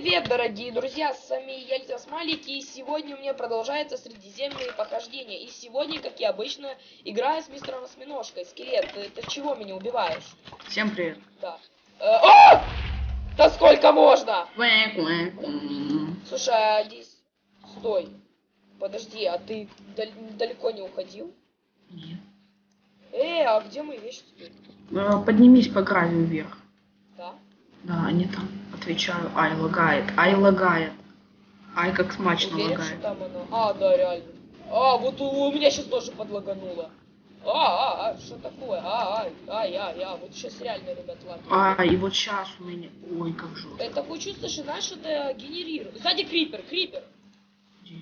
привет, дорогие друзья, с вами я, Смайлик, и сегодня у меня продолжается средиземные похождения. И сегодня, как и обычно, играю с мистером Осьминожкой. Скелет, ты, ты чего меня убиваешь? Всем привет. Да. Э, о! Да сколько можно? Слушай, а здесь... Стой. Подожди, а ты дал- далеко не уходил? Нет. Э, а где мои вещи теперь? Э, Поднимись по гравию вверх. Да? Да, они там. Отвечаю, ай, лагает, ай, лагает. Ай, как смачно Уверен, что лагает. там оно? А, да, реально. А, вот у, у меня сейчас тоже подлагануло. А, а, а, что такое? А, ай, ай, ай, а, вот сейчас реально, ребят, ладно. А, и вот сейчас у меня... Ой, как жестко. Это такое чувство, что знаешь, это генерирует. Сзади крипер, крипер. Где?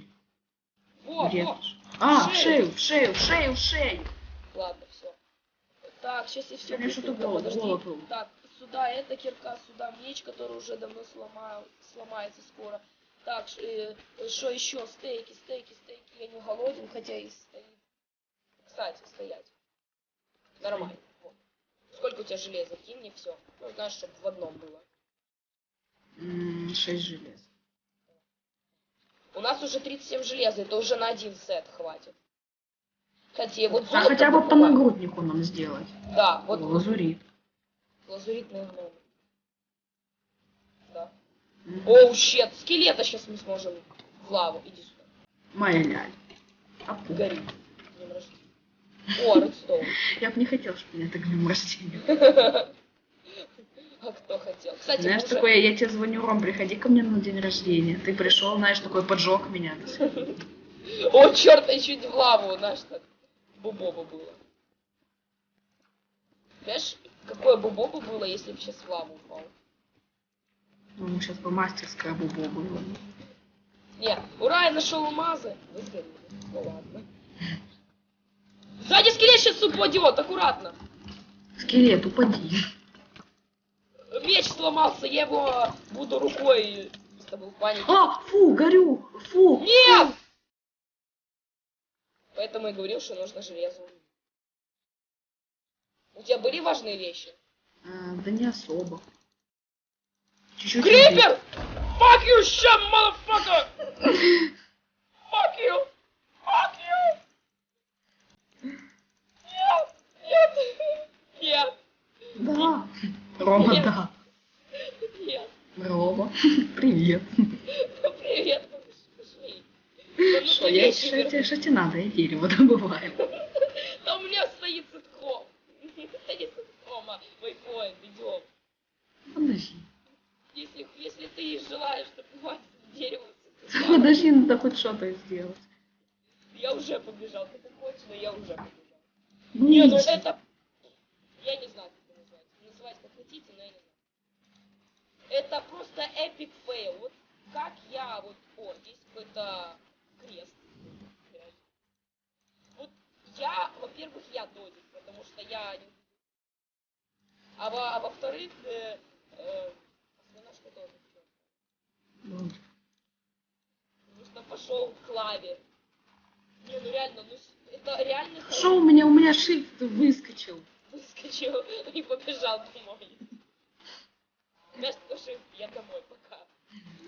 Во, Где? во. А, в шею. в шею, в шею, в шею. Ладно. Так, сейчас я все Мне что-то голову- голову. Так, сюда эта кирка, сюда меч, который уже давно сломал, сломается скоро. Так, что еще? Стейки, стейки, стейки. Я не голоден, хотя и стоит. Кстати, стоять. Нормально. Вот. Сколько у тебя железа? Кинь мне все. Ну, знаешь, чтобы в одном было. Шесть желез. У нас уже 37 железа, это уже на один сет хватит. Кстати, вот А хотя бы по нагруднику нам сделать. Да, вот лазурит. лазуритный гном. Да. Оу, щет, скелета сейчас мы сможем в лаву. Иди сюда. Моя ляль. Апу. Гори. Днем рождения. О, редстоун. Я бы не хотел, чтобы меня так днем рождения. А кто хотел? Кстати, Знаешь, уже- такое, я тебе звоню, Ром, приходи ко мне на день рождения. Ты пришел, знаешь, такой поджег меня. О, черт, я чуть в лаву, знаешь, так. Бубоба было. Знаешь, какое бубоба было, если бы сейчас в лаву упал? Ну, сейчас бы мастерская бубо было. Не, ура, я нашел алмазы. Ну ладно. Сзади скелет сейчас упадет, аккуратно. Скелет, упади. Меч сломался, я его буду рукой с тобой в панике. А, фу, горю, фу. Нет! Поэтому я говорил, что нужно железо. У тебя были важные вещи? А, да не особо. Чуть-чуть. Крипер! Fuck you, shit, motherfucker! Fuck you! Fuck you! Нет! Нет! Нет! Да. Рома, да. Нет! Рома, привет. Ну, привет, пошли. Да Что, ну, я, привет, что, Игорь. тебе, что тебе надо? Я дерево добываю. Да у меня стоит ситком. Стоит ситкома. Вайпоинт, идем. Подожди. Если, если ты желаешь добывать дерево, то Подожди, надо хоть что-то сделать. я уже побежал. Ты так хочешь, но я уже побежал. Ну, Не, ну это... Я не знаю, как это называется. Называйте как хотите, но я не знаю. Это просто эпик фейл. Вот как я вот... О, здесь какой-то крест. Я, во-первых, я додик, потому что я не... А, во- а во-вторых, э, э, осьминожка тоже. Ну, Потому что пошел к лаве. Не, ну реально, ну это реально Что у меня? У меня shift выскочил. выскочил и побежал домой. Знаешь, тоже я домой пока.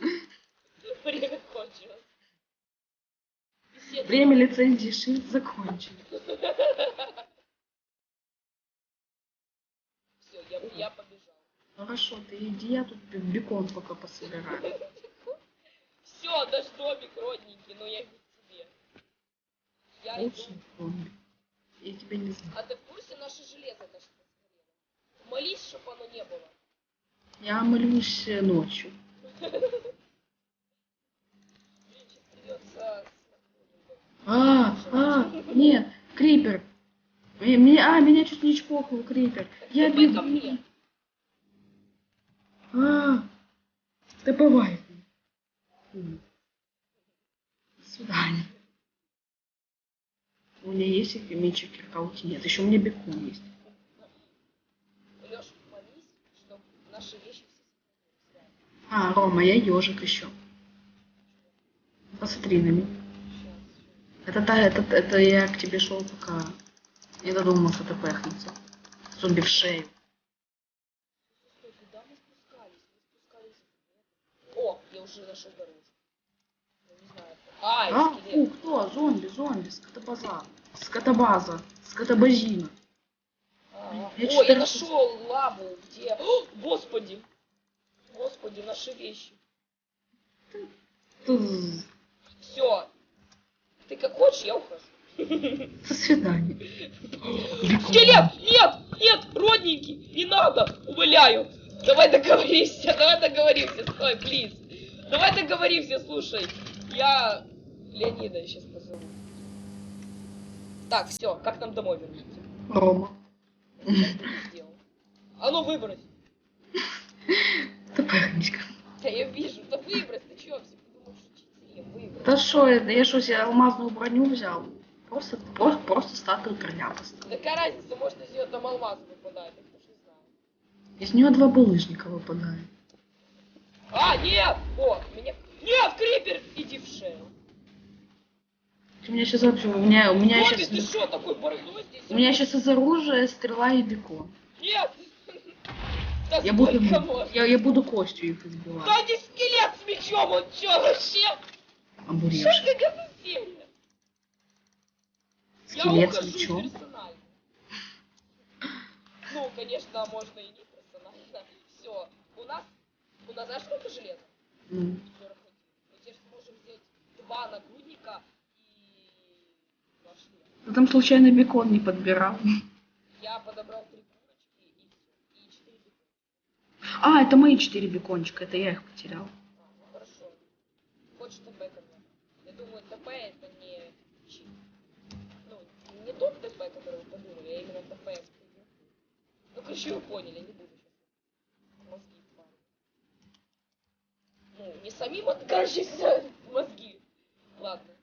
Время кончилось. Время лицензии shift закончено. Все, я, я побежал. Хорошо, ты иди, я тут бе- бекон пока пособираю. Все, даже домик родненький, но я иду к тебе. Я иду. Очень помню. Я тебя не знаю. А ты в курсе наше железо даже сгорело? Молись, чтобы оно не было. Я молюсь ночью. Блин, сейчас придется... А, а, нет, крипер. Э, Меня, а, меня чуть не чпокнул крипер. Я ко бегу. мне. А, добывай. М. До свидания. У меня есть мечи кирка, у тебя нет. Еще у меня бекон есть. Леш, молись, чтобы наши вещи все сохранились. А, Рома, я ежик еще. Посмотри на меня. Это, та, это, это я к тебе шел, пока не додумался ты пехнуться. Зомби в шею. Куда мы спускались? Мы спускались... О, уже нашел дорожку. Не знаю. А, А, фу, кто? Зомби, зомби, скотобаза. Скотобаза. Скотобазина. А, Я Ой, я нашел лаву, где... О, господи! Господи, наши вещи. Ты как хочешь, я ухожу. До свидания. Скелет! Нет! Нет! Родненький! Не надо! Умоляю! Давай договоримся! Давай договоримся! Стой, плиз! Давай договоримся, слушай! Я Леонида сейчас позову. Так, все, как нам домой вернуться? Рома. А ну выбрось! Топорничка. Да я вижу, да выбрось, ты чё, все что выбрось. Да что, это я что, себе алмазную броню взял? Просто, просто, просто статую. Да какая разница, может из нее там алмаз выпадает, я кто ж не знаю. Из нее два булыжника выпадает. А, нет! О, меня... Нет, Крипер! Иди в шею. У меня сейчас вообще, у меня, у меня Зомби, сейчас, ты что, такой борзой здесь? у меня сейчас из оружия стрела и бекон. Нет! Да Я буду, можно? я, я буду костью их избивать. Да не скелет с мечом, он чё вообще? Обуревший. Что как ухожу мечом. персонально. Ну, конечно, можно и не персонально. Все. У нас, у нас знаешь сколько железа? Ну, 41. Мы теперь сможем взять два нагрудника и шлема. ты там случайно бекон не подбирал. Я подобрал три курочки и четыре бекона. А, это мои четыре бекончика, это я их потерял. А, ну хорошо. Хочешь ТП ко мне? Я думаю, ТП это. Ну, тот ТП, который вы подумали, а именно ТП. Ну, короче, вы поняли, не буду сейчас мозги парить. Ну, не самим откажешься мозги. Ладно.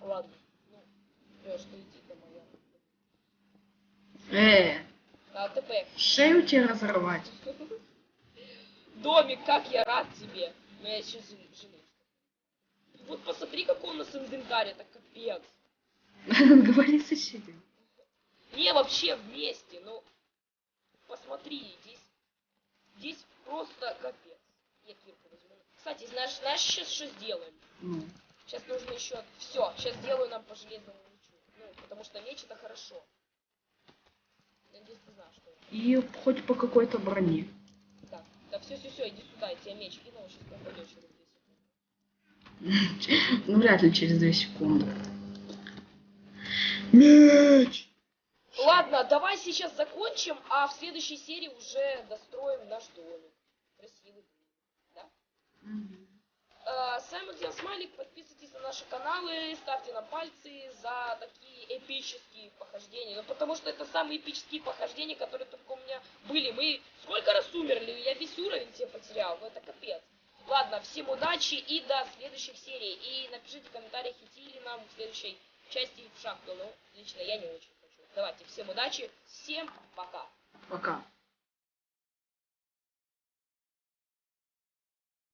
Ладно. Ну, Лёш, ты иди домой. я- Э, А, ТП. шею тебе разорвать. Домик, как я рад тебе. Но я сейчас жалею. Вот посмотри, какой у нас инвентарь, это капец. Говори соседям. Не, вообще вместе, ну, посмотри, здесь, здесь просто капец. Я кирку возьму. Кстати, знаешь, знаешь, сейчас что сделаем? Ну, Сейчас нужно еще... Все, сейчас сделаю нам по железному мечу. Ну, потому что меч это хорошо. Надеюсь, ты знаешь, что это. и хоть по какой-то броне. Так, да все, все, все, иди сюда, я тебе меч кинул, сейчас попадешь через 2 секунды. Ну, вряд ли через две секунды. Меч! Ладно, давай сейчас закончим, а в следующей серии уже достроим наш домик. Красивый. Да? Э, С вами был Смайлик. Подписывайтесь на наши каналы, ставьте нам пальцы за такие эпические похождения. Ну, потому что это самые эпические похождения, которые только у меня были. Мы сколько раз умерли? Я весь уровень себе потерял. Ну, это капец. Ладно, всем удачи и до следующих серий. И напишите в комментариях, идти ли нам в следующей части в шахту. Ну, лично я не очень хочу. Давайте, всем удачи, всем пока. Пока.